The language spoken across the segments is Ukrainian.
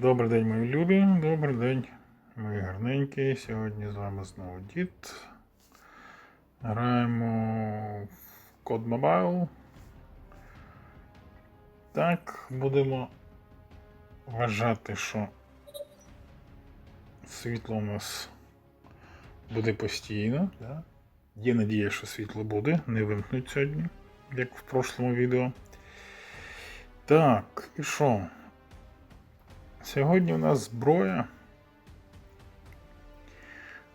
Добрий день, мої любі, добрий день, мої гарненькі. Сьогодні з вами знову дід. Граємо в Code Mobile. Так, будемо вважати, що світло у нас буде постійно. Да? Є надія, що світло буде, не вимкнуть сьогодні, як в прошлому відео. Так, і що? Сьогодні у нас зброя.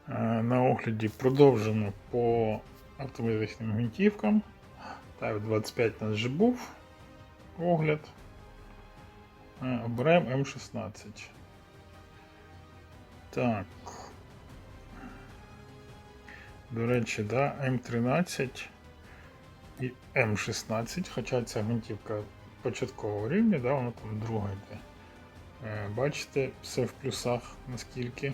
Е, На огляді продовжено по автоматичним гвинтівкам. Так, 25 у нас вже був огляд. Е, Обираємо М16. Так. До речі, да, М13 і М16, хоча ця гвинтівка початкового рівня, да, вона там друга йде. Е, Бачите, все в плюсах наскільки.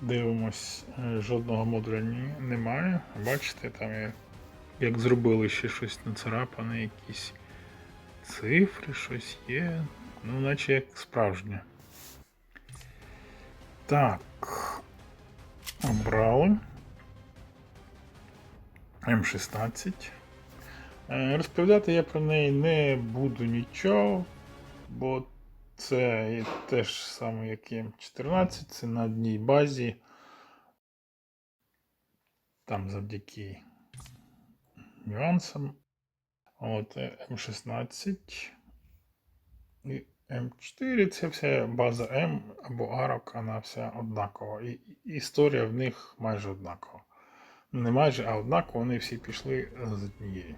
Дивимось, е, жодного модуля немає. Бачите, там є, як зробили ще щось нацарапане, якісь цифри, щось є. Ну, наче як справжнє. Так. Обрали. М16. Е, Розповідати я про неї не буду нічого, бо це є теж саме як і М14, це на одній базі. Там завдяки нюансам. От е, М16 і М4 це вся база М або AROC, вона вся однакова. І історія в них майже однакова. Не майже, а однаково вони всі пішли з однієї.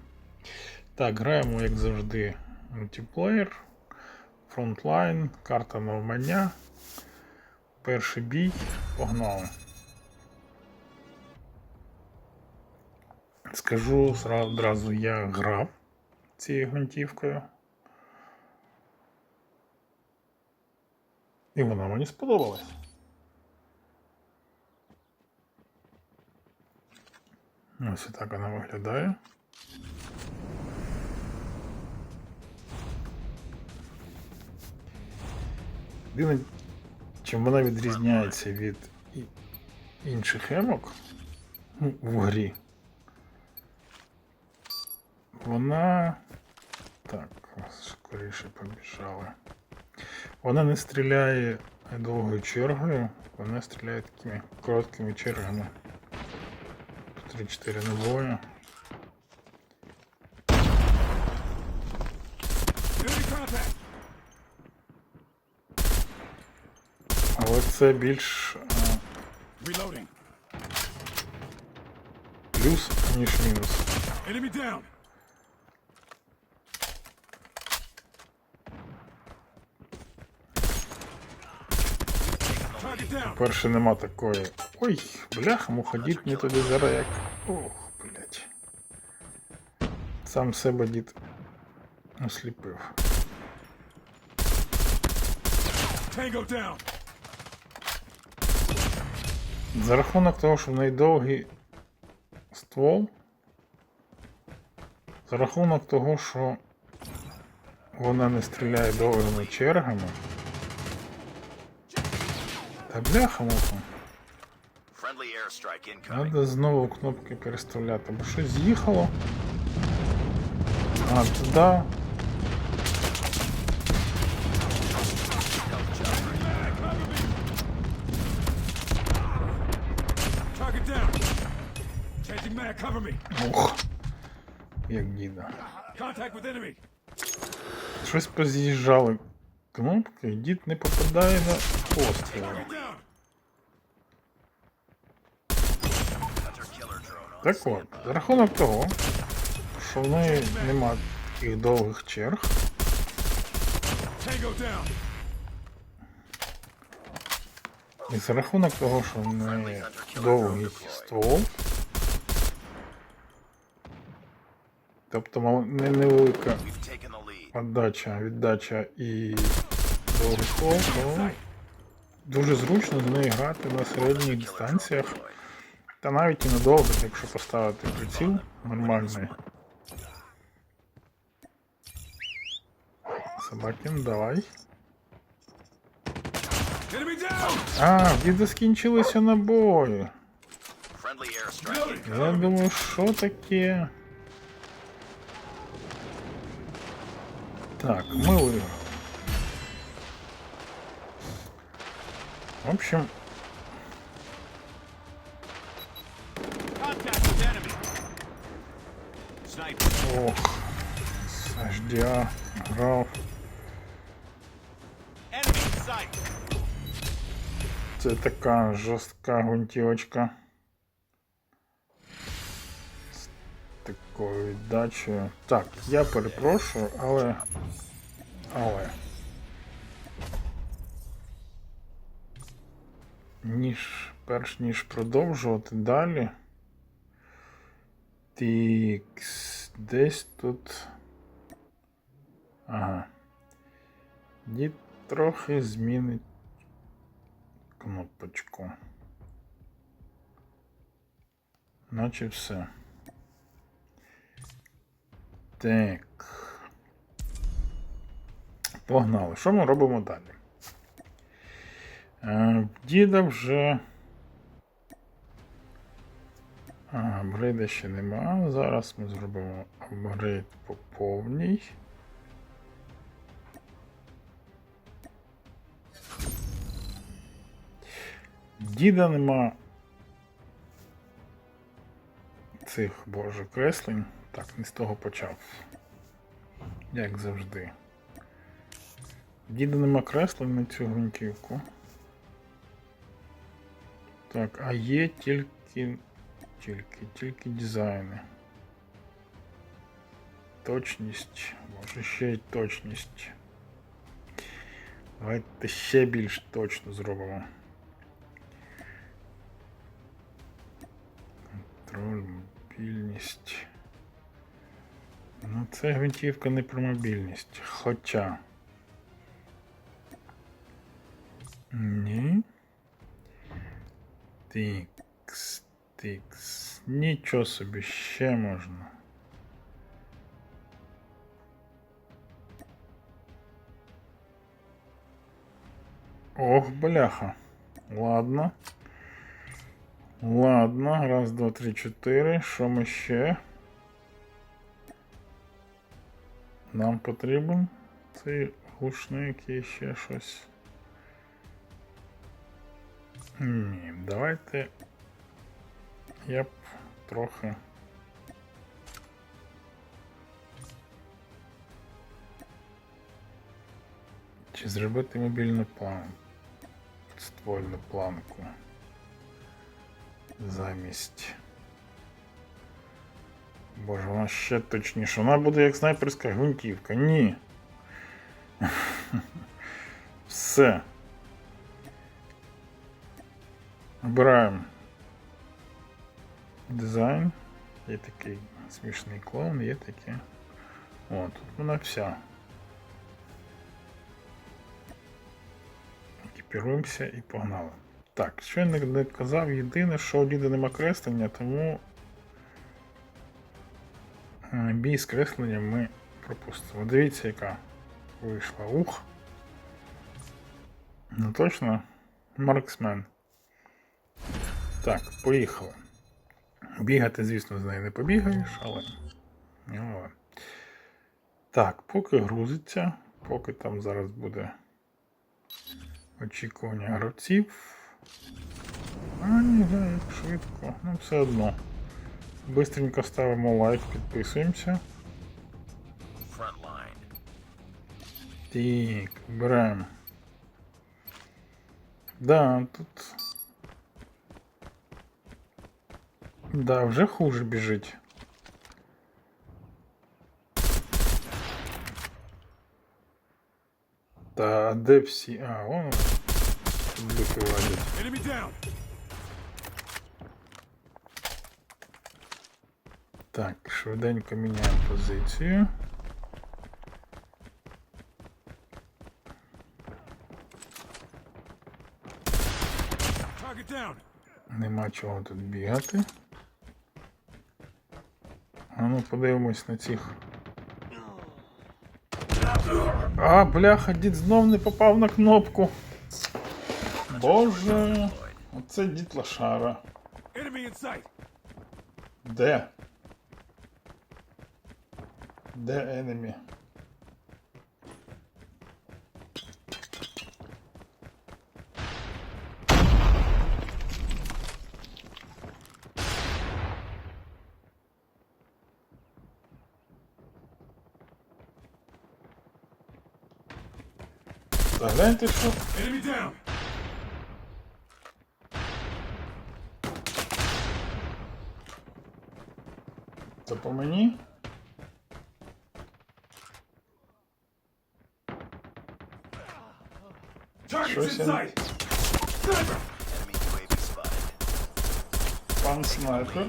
Так, граємо, як завжди, мультиплеєр, фронтлайн, карта навмання. Перший бій. Погнали. Скажу одразу, я грав цією гвинтівкою. І вона мені сподобалась. Ось так вона виглядає. Єдине, чим вона відрізняється від інших емок ну, в грі. Вона. Так, скоріше побіжали. Вона не стріляє довгою чергою, вона стріляє такими короткими чергами. 3-4 набої. Це більш е, плюс, ніж мінус. Перше нема такої. Ой, бляха, муха дід не туди зараз як. Ох, блять. Сам себе дід осліпив. Tango down. За рахунок того, що в неї довгий ствол. За рахунок того, що вона не стріляє довгими чергами. Та бляха муха. Надо знову кнопки переставляти, бо щось з'їхало. А, туди. Ух. Як діда. Щось поз'їжджали. Кнопки, дід не попадає на on Так от, за рахунок того, що в неї нема таких довгих черг, Tango down. І за рахунок того, що в неї довгий ствол, тобто не- невелика. Отдача, віддача і довгий ствол, то дуже зручно з нею грати на середніх дистанціях. Та навіть і на довгих, якщо поставити приціл нормальний. Собакін, давай. Enemy down! А, в діда скінчилися набої. Friendly airstrike incoming. Я думаю, що таке? Так, ми виграли. В общем, Contact with enemy! Sniper! ох, з HDA грав. Це така жорстка гвинтівочка. З такою віддачею. Так, я перепрошую, але. Але. Ніж, перш ніж продовжувати далі. Тікс, десь тут. Ага. Дід трохи змінить кнопочку. Наче все. Так. Погнали. Що ми робимо далі? Е, діда вже. Ага, апгрейда ще нема. Зараз ми зробимо апгрейд по повній. Діда нема цих боже креслень. Так, не з того почав. Як завжди. Діда нема креслень на цю гвинтівку. Так, а є тільки. Тільки, тільки дизайни. Точність. Може ще й точність. Давайте ще більш точно зробимо. Контроль, мобільність. Ну, це гвинтівка не про мобільність. Хоча. Ні. Тикс, тикс. Нічого собі ще можна. Ох, бляха. Ладно. Ладно, раз, два, три, чотири. Що ми ще? Нам потрібен цей глушник і ще щось. Ні, давайте я б трохи. Чи зробити мобільну план... ствольну планку замість. Боже, вона ще точніше. Вона буде як снайперська гвинтівка. Ні. Все. Обираємо дизайн. Є такий смішний клон, є таке. О, тут вона вся. Екіпіруємося і погнали. Так, що я не казав, єдине, що у діда нема креслення, тому е, бій з кресленням ми пропустимо. Дивіться, яка вийшла. Ух. Ну точно, марксмен. Так, поїхали. Бігати, звісно, з нею не побігаєш, але. Ну. Так, поки грузиться, поки там зараз буде очікування гравців. А, ні, да, як швидко. Ну, все одно. Бистренько ставимо лайк, підписуємося. Frontline. Так, беремо. Да, тут. Да, вже хуже біжить. Та де всі? А, вон люди ладять. Enemy down! Так, швиденько міняємо позицію. Target down! Нема чого тут бігати. А ну подивимось на цих А, бляха, дід знов не попав на кнопку. Боже. Оце sight. Де? Де енемі? Загляньте, що Enemy down. по мені. Щось я... Пан снайпер.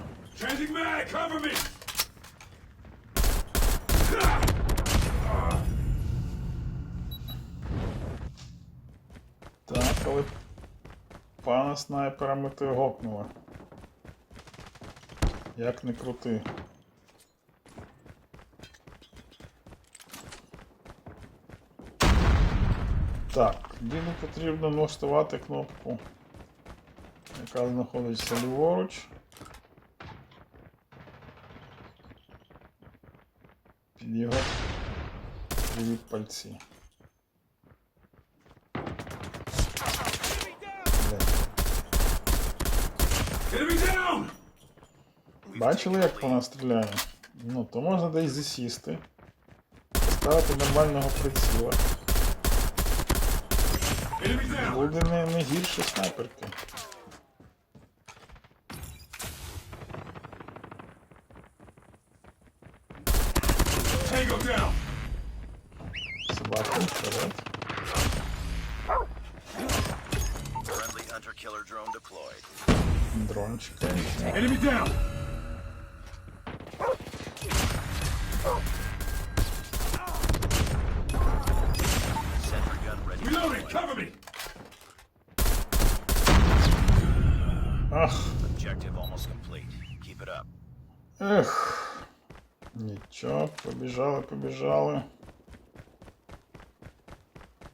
Так, але пана снайпера ми тригопнули. Як не крути. Так, діду потрібно налаштувати кнопку, яка знаходиться ліворуч. Під його ліві пальці. Бачили, як вона стріляє? Ну, то можна десь засісти, поставити нормального приціла. Enemy down. Буде не, не гірше снайперки. Tango down. Собаки, вперед. Friendly hunter killer drone deployed. Дрончика. Enemy down. Нічого, побіжали, побіжали.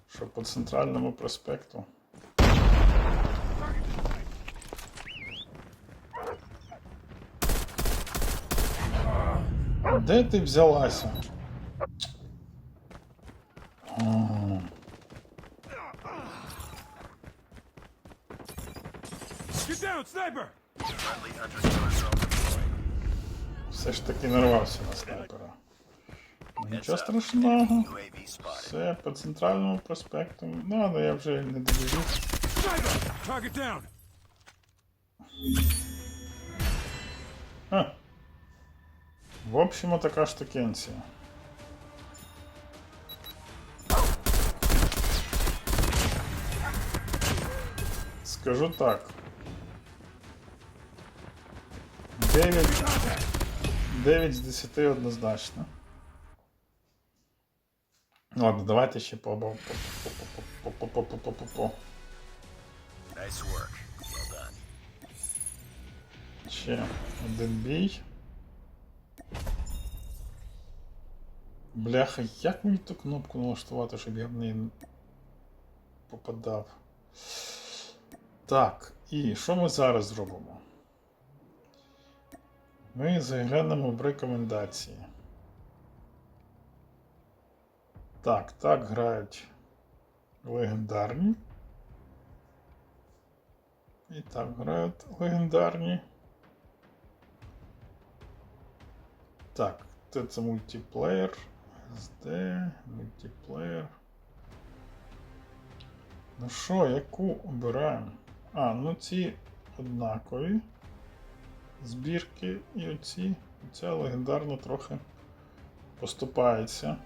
Що по центральному проспекту. Де ти взялася? Get down, sniper. Friendly hunter killer drone deployed. Все ж таки нарвався на снайпера. Ну, Нічого страшного. Все по центральному проспекту. Ну, але я вже не. А. В общем, така штукенція. Скажу так. 9, 9 з 10 однозначно. Ладно, давайте ще по по по по по Ще один бій. Бляха, як мені ту кнопку налаштувати, щоб я в неї попадав? Так, і що ми зараз зробимо? Ми заглянемо в рекомендації. Так, так грають легендарні. І так грають легендарні. Так, це, це мультиплеєр. SD, мультиплеєр. Ну що, яку обираємо? А, ну ці однакові. Збірки і оці. Ця легендарно трохи поступається.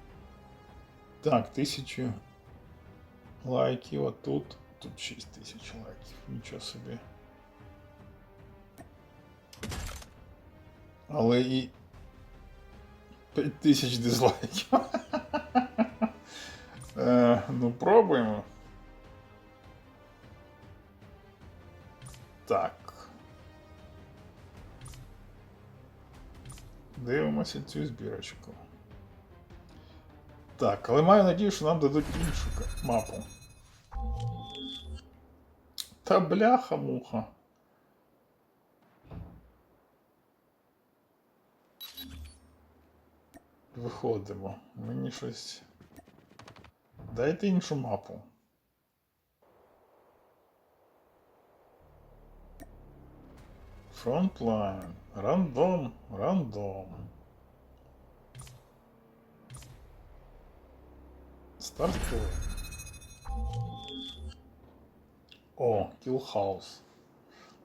Так, тисячу лайків, а тут. Тут 6 тисяч лайків. Нічого собі. Але і 5 тисяч дизлайків. е, ну, пробуємо. Так. Дивимося цю збірочку. Так, але маю надію, що нам дадуть іншу мапу. Та бляха-муха. Виходимо. Мені щось. Дайте іншу мапу. Фронтлайн. Рандом. Рандом. Стартуємо. О, кілхаус.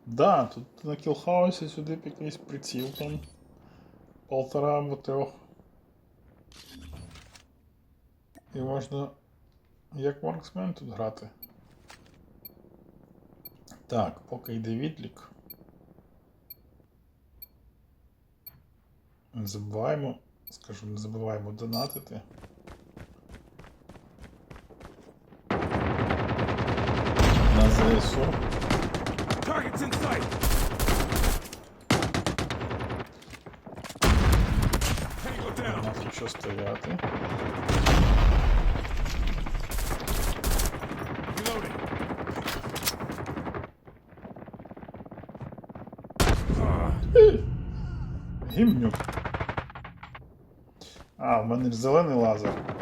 Да, тут на кілхаусі сюди якийсь приціл там. Полтора або трьох. І можна як марксмен тут грати. Так, поки йде відлік. Не забуваємо, скажу, не забуваємо донатити. Tango У нас стояти. Гімнюк. А, в мене ж зелений лазер.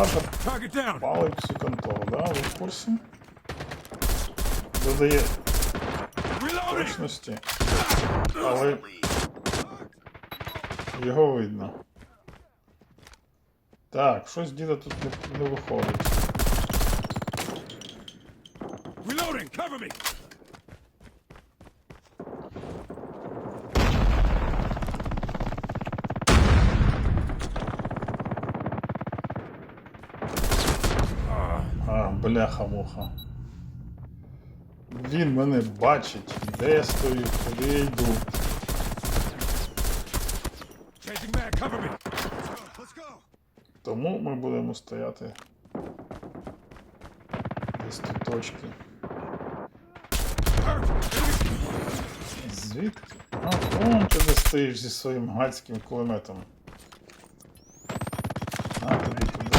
Лазер палить всю контору, да? Ви в курсі? Додає точності, але його видно. Так, щось діда тут не, не виходить. Reloading. Cover me. А, бляха-муха. Він мене бачить, де я стою, куди я йду. Тому ми будемо стояти десь тут точки. Звідки? А, вон ти стоїш зі своїм гацьким кулеметом. На тобі туди.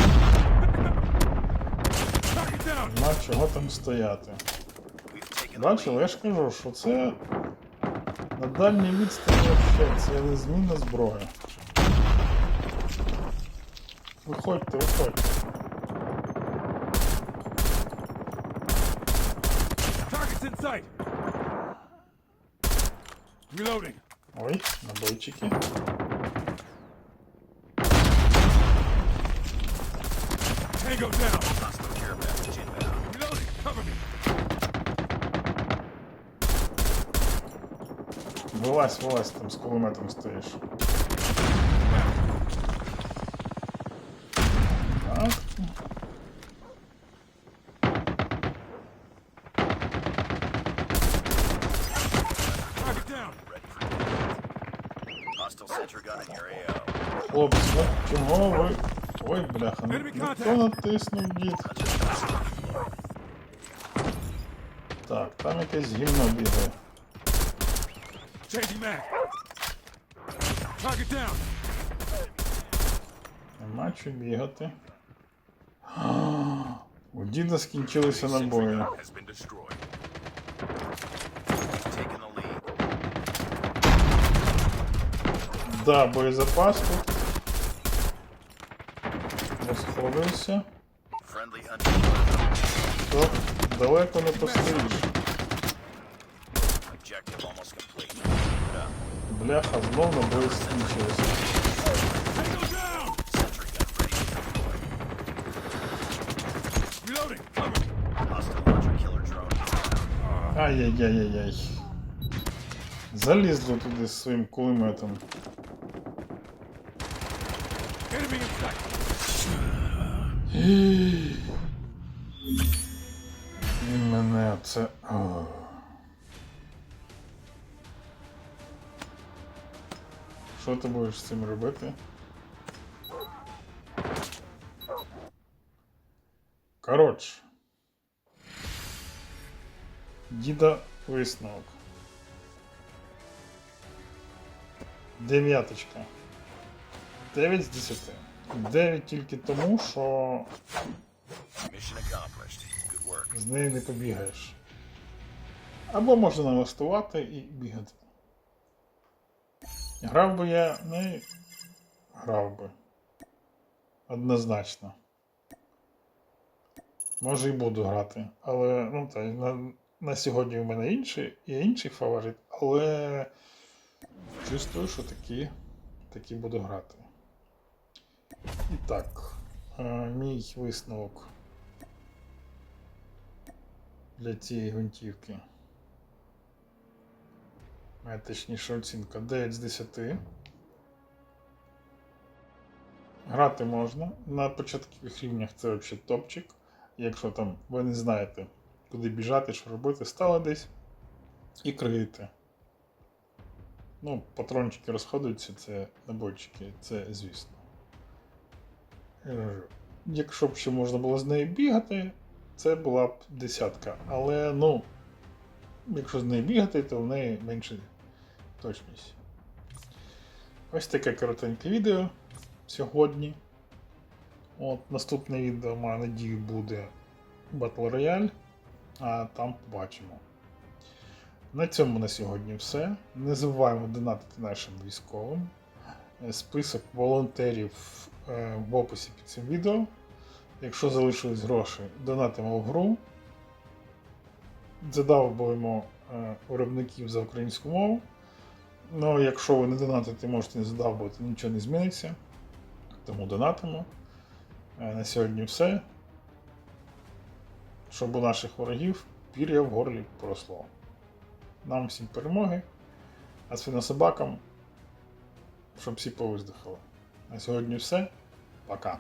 Target down. Нема чого там стояти. Бачили, я ж кажу, що це на дальній відстані вообще, це незмінна зброя. Виходьте, виходьте. Ой, набойчики. Tango down. Down. Hostile sentry gun in your AO. Хлопці, ну чого ви. Ой, бляха, ну, Enemy ну contact. хто натиснув дід? Якесь гімно бігає. Нема що бігати. У діда скінчилися набої. Has been destroyed. Taking the lead. Да, боєзапас тут. То далеко не постоїш. Me. Hostile hunter killer drone. Ай-яй-яй-яй-яй. Залізло туди з своїм кулеметом. Enemy in sight. І мене це. Ох. Що ти будеш з цим робити? Коротше. Діда висновок. Дев'яточка. 9 з 10. 9 тільки тому, що з нею не побігаєш. Або можна налаштувати і бігати. Грав би я не грав би. Однозначно. Може і буду грати. Але ну, та, на, на сьогодні в мене інший, є інший фаворит, але чувствую, що такі, такі буду грати. І так, е, мій висновок для цієї гвинтівки. Моя точніша оцінка 9 з 10. Грати можна. На початкових рівнях це взагалі топчик. Якщо там ви не знаєте, куди біжати, що робити, стали десь і криєте. Ну, патрончики розходуються, це набойчики, це звісно. Е, Якщо б ще можна було з нею бігати, це була б десятка. Але ну, якщо з нею бігати, то в неї менше точність. Ось таке коротеньке відео сьогодні. От, наступне відео, маю надію, буде Battle Royale, а там побачимо. На цьому на сьогодні все. Не забуваємо донатити нашим військовим. Е, Список волонтерів е, в описі під цим відео. Якщо залишились гроші, донатимо в гру. Задавимо е, виробників за українську мову. Ну, якщо ви не донатите, можете не задавувати, нічого не зміниться. Тому донатимо. Е, На сьогодні все. Щоб у наших ворогів пір'я в горлі поросло. Нам всім перемоги, а свинособакам, щоб всі повиздихали. На сьогодні все. Пока.